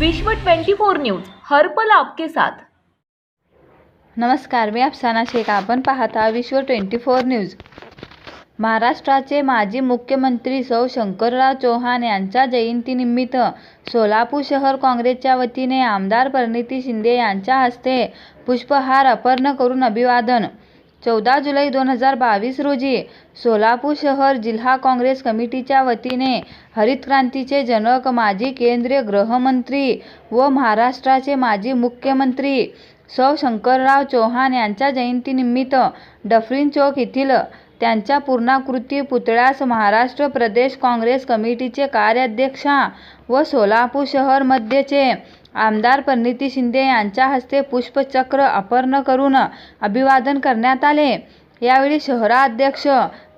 विश्व 24 न्यूज हर्पल आपके साथ. नमस्कार मी अफसाना शेख. आपण पाहता विश्व ट्वेंटी फोर न्यूज. महाराष्ट्राचे माजी मुख्यमंत्री सौ शंकरराव चौहान यांच्या जयंतीनिमित्त सोलापूर शहर काँग्रेसच्या वतीने आमदार परिणिती शिंदे यांच्या हस्ते पुष्पहार अर्पण करून अभिवादन. चौदा जुलै दोन हजार बावीस रोजी सोलापूर शहर जिल्हा काँग्रेस कमिटीच्या वतीने हरित क्रांतीचे जनक माजी केंद्रीय गृहमंत्री व महाराष्ट्राचे माजी मुख्यमंत्री सौ शंकरराव चौहान यांच्या जयंतीनिमित्त डफरीन चौक येथील त्यांच्या पूर्णाकृती पुतळ्यास महाराष्ट्र प्रदेश काँग्रेस कमिटीचे कार्याध्यक्षा व सोलापूर शहर मध्यचे आमदार परिणिती शिंदे यांच्या हस्ते पुष्पचक्र अर्पण करून अभिवादन करण्यात आले. यावेळी शहराध्यक्ष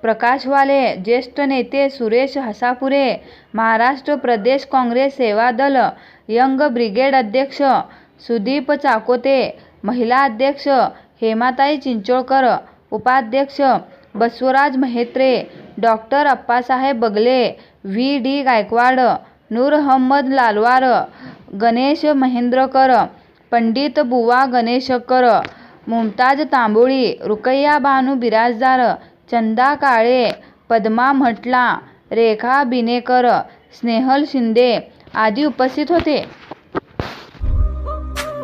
प्रकाश वाले ज्येष्ठ नेते सुरेश हसापुरे महाराष्ट्र प्रदेश काँग्रेस सेवा दल यंग ब्रिगेड अध्यक्ष सुदीप चाकोते महिला अध्यक्ष हेमाताई चिंचोळकर उपाध्यक्ष Basavaraj Mahetre doctor Appasaheb Bagle V D Gaikwad Noor Ahmad Lalwar Ganesh Mahendrakar Pandit Buwa Ganeshkar Mumtaz Tamboli Ruqaiya बानू बिराजदार चंदा काळे पद्मा म्हटला रेखा बिनेकर स्नेहल शिंदे आदी उपस्थित होते.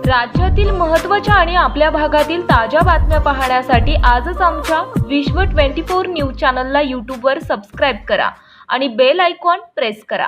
राज्यातील महत्त्वाच्या आणि आपल्या भागातील ताज्या बातम्या पाहण्यासाठी आजच आमच्या विश्व 24 न्यूज चॅनलला यूट्यूबवर सबस्क्राईब करा आणि बेल आयकॉन प्रेस करा.